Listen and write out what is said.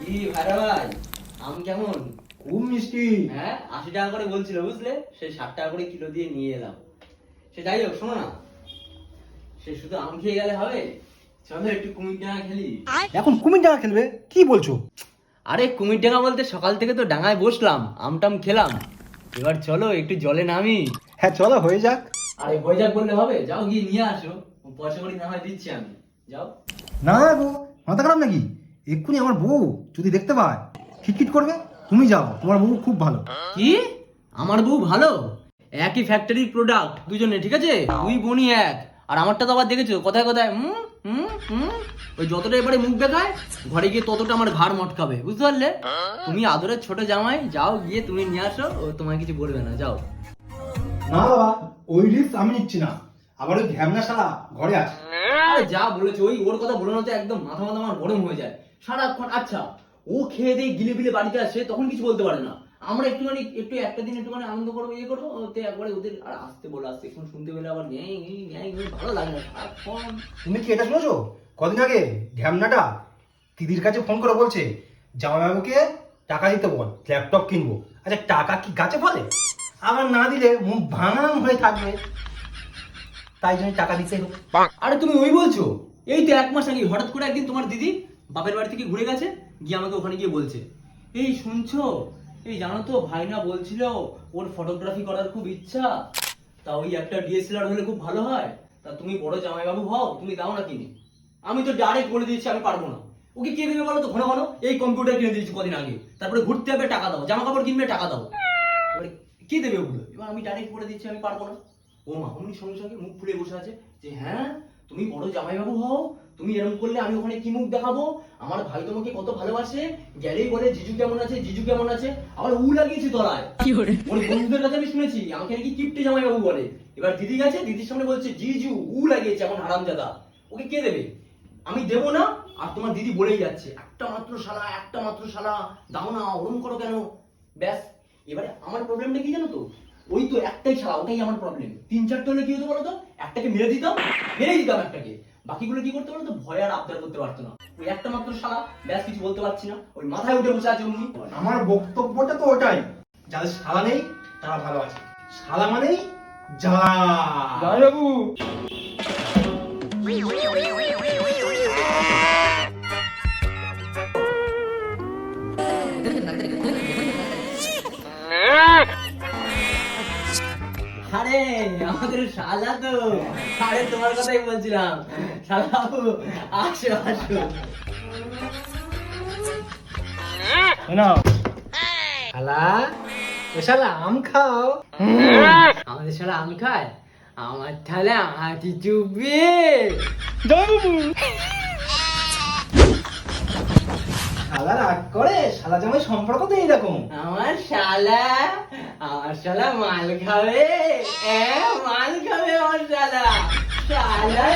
কি ভাইরা ভাই আম কেমন? খুব মিষ্টি। হ্যাঁ আশি টাকা করে বলছিল বুঝলে? সেই ষাট টাকা করে কিলো দিয়ে নিয়ে এলাম। সে যাই হোক শোনো না। সে শুধু আম খেয়ে গেলে হবে? চলো একটু কুমির ডাঙা খেলি। এখন কুমির ডাঙা খেলবে? কি বলছো? আরে কুমির ডাঙা বলতে সকাল থেকে তো ডাঙায় বসলাম আমটাম খেলাম। এবার চলো একটু জলে নামি। হ্যাঁ চলো হয়ে যাক। আরে হয়ে যাক বললে হবে। যাও গিয়ে নিয়ে আসো। পয়সা করে না হয় দিচ্ছি আমি। যাও। না গো মাথা খারাপ নাকি? এক্ষুনি আমার বউ যদি দেখতে পায় খিটখিট করবে তুমি যাও তোমার বউ খুব ভালো। কি? আমার বউ ভালো? একই ফ্যাক্টরির প্রোডাক্ট দুজনে ঠিক আছে? দুই বোনই এক। আর আমারটা তো আবার দেখেছ? কোথায় কোথায়? হুম হুম হুম। ওই যতটা এবারে মুখ দেখায় ঘরে গিয়ে ততটা আমার ঘাড় মটকাবে। বুঝতে পারলে? তুমি আদরের ছোট জামাই যাও গিয়ে তুমি নিয়ে আসো ও তোমায় কিছু বলবে না যাও। না বাবা ওই রিস্ক আমি নিচ্ছি না। আবার ওই ঘ্যামনা শালা ঘরে আছে। যা বলেছ, ওই ওর কথা বলে তো একদম মাথা মাথা আমার গরম হয়ে যায়। সারাক্ষণ আচ্ছা ও খেয়ে দিয়ে গিলে বিলে বাড়িতে আসে, তখন কিছু বলতে পারে না। আমরা একটুখানি, একটু একটা দিন একটুখানি আনন্দ করব ইয়ে করব ওতে একবারে ওদের আর আসতে বলে আসতে, এখন শুনতে পেলে আবার ন্যায় ন্যায় ভালো লাগে না তুমি কি এটা শুনেছো? কদিন আগে ঘ্যামনাটা দিদির কাছে ফোন করে বলছে, জামাইবাবুকে টাকা দিতে বল ল্যাপটপ কিনবো। আচ্ছা টাকা কি গাছে ফলে? আবার না দিলে মুখ ভাঙাম হয়ে থাকবে। তাই জন্য টাকা দিতে হবে আরে তুমি ওই বলছো? এই তো এক মাস আগে হঠাৎ করে একদিন তোমার দিদি বাপের বাড়ি থেকে ঘুরে গেছে গিয়ে আমাকে ওখানে গিয়ে বলছে এই শুনছো? এই জানো তো ভাইনা বলছিল ওর ফটোগ্রাফি করার খুব ইচ্ছা। তা ওই একটা ডিএসএলআর হলে খুব ভালো হয়। তা তুমি বড় জামাইবাবু হও তুমি দাও না কিনে। আমি তো ডাইরেক্ট বলে দিয়েছি আমি পারব না। ওকে কে দেবে বলো তো? ঘন ঘন। এই কম্পিউটার কিনে দিয়েছি কদিন আগে। তারপরে ঘুরতে হবে টাকা দাও। জামা কাপড় কিনবে টাকা দাও। এবারে কে দেবে ওগুলো? এবার আমি ডাইরেক্ট বলে দিচ্ছি আমি পারব না। ও মা সঙ্গে সঙ্গে মুখ ফুলে বসে আছে যে হ্যাঁ তুমি বড় জামাইবাবু হও তুমি এরকম করলে আমি ওখানে কি মুখ দেখাবো? আমার ভাই তোমাকে কত ভালোবাসে গেলেই বলে জিজু কেমন আছে জিজু কেমন আছে? আবার উ লাগিয়েছে তলায়। ওর? বন্ধুদের কাছে আমি শুনেছি আমাকে নাকি কিপটে জামাইবাবু বলে। এবার দিদি গেছে দিদির সামনে বলছে জিজু উ লাগিয়েছে এমন হারামজাদা। ওকে কে দেবে? আমি দেবো না আর তোমার দিদি বলেই যাচ্ছে একটা মাত্র শালা একটা মাত্র শালা দাও না ওরম করো কেন? ব্যাস এবারে আমার প্রবলেমটা কি জানো তো? ওই তো একটাই শালা ওটাই আমার প্রবলেম তিন চারটে হলে কি হতো বলো তো একটাকে মেরে দিতাম মেরে দিতাম একটাকে। বাকিগুলো কি করতে পারতো ভয় আর আবদার করতে পারতো না। ওই একটা মাত্র শালা ব্যাস কিছু বলতে পারছি না। ওই মাথায় উঠে বসে আছে অমনি। আমার বক্তব্যটা তো ওটাই। যাদের শালা নেই তারা ভালো আছে। শালা মানেই জ্বালা জয়বাবু আরে আমাদের শালা তো। আরে তোমার কথাই বলছিলাম। শালা বাবু আসো আসো। না শালা ও শালা আম খাও। আমাদের শালা আম খায়? আমার থালে হাতি চুপবে শালা রাগ করে, শালা জামাই সম্পর্ক তো এইরকম। আমার শালা আমার শালা মাল খাবে। মাল খাবে আমার শালা। শালা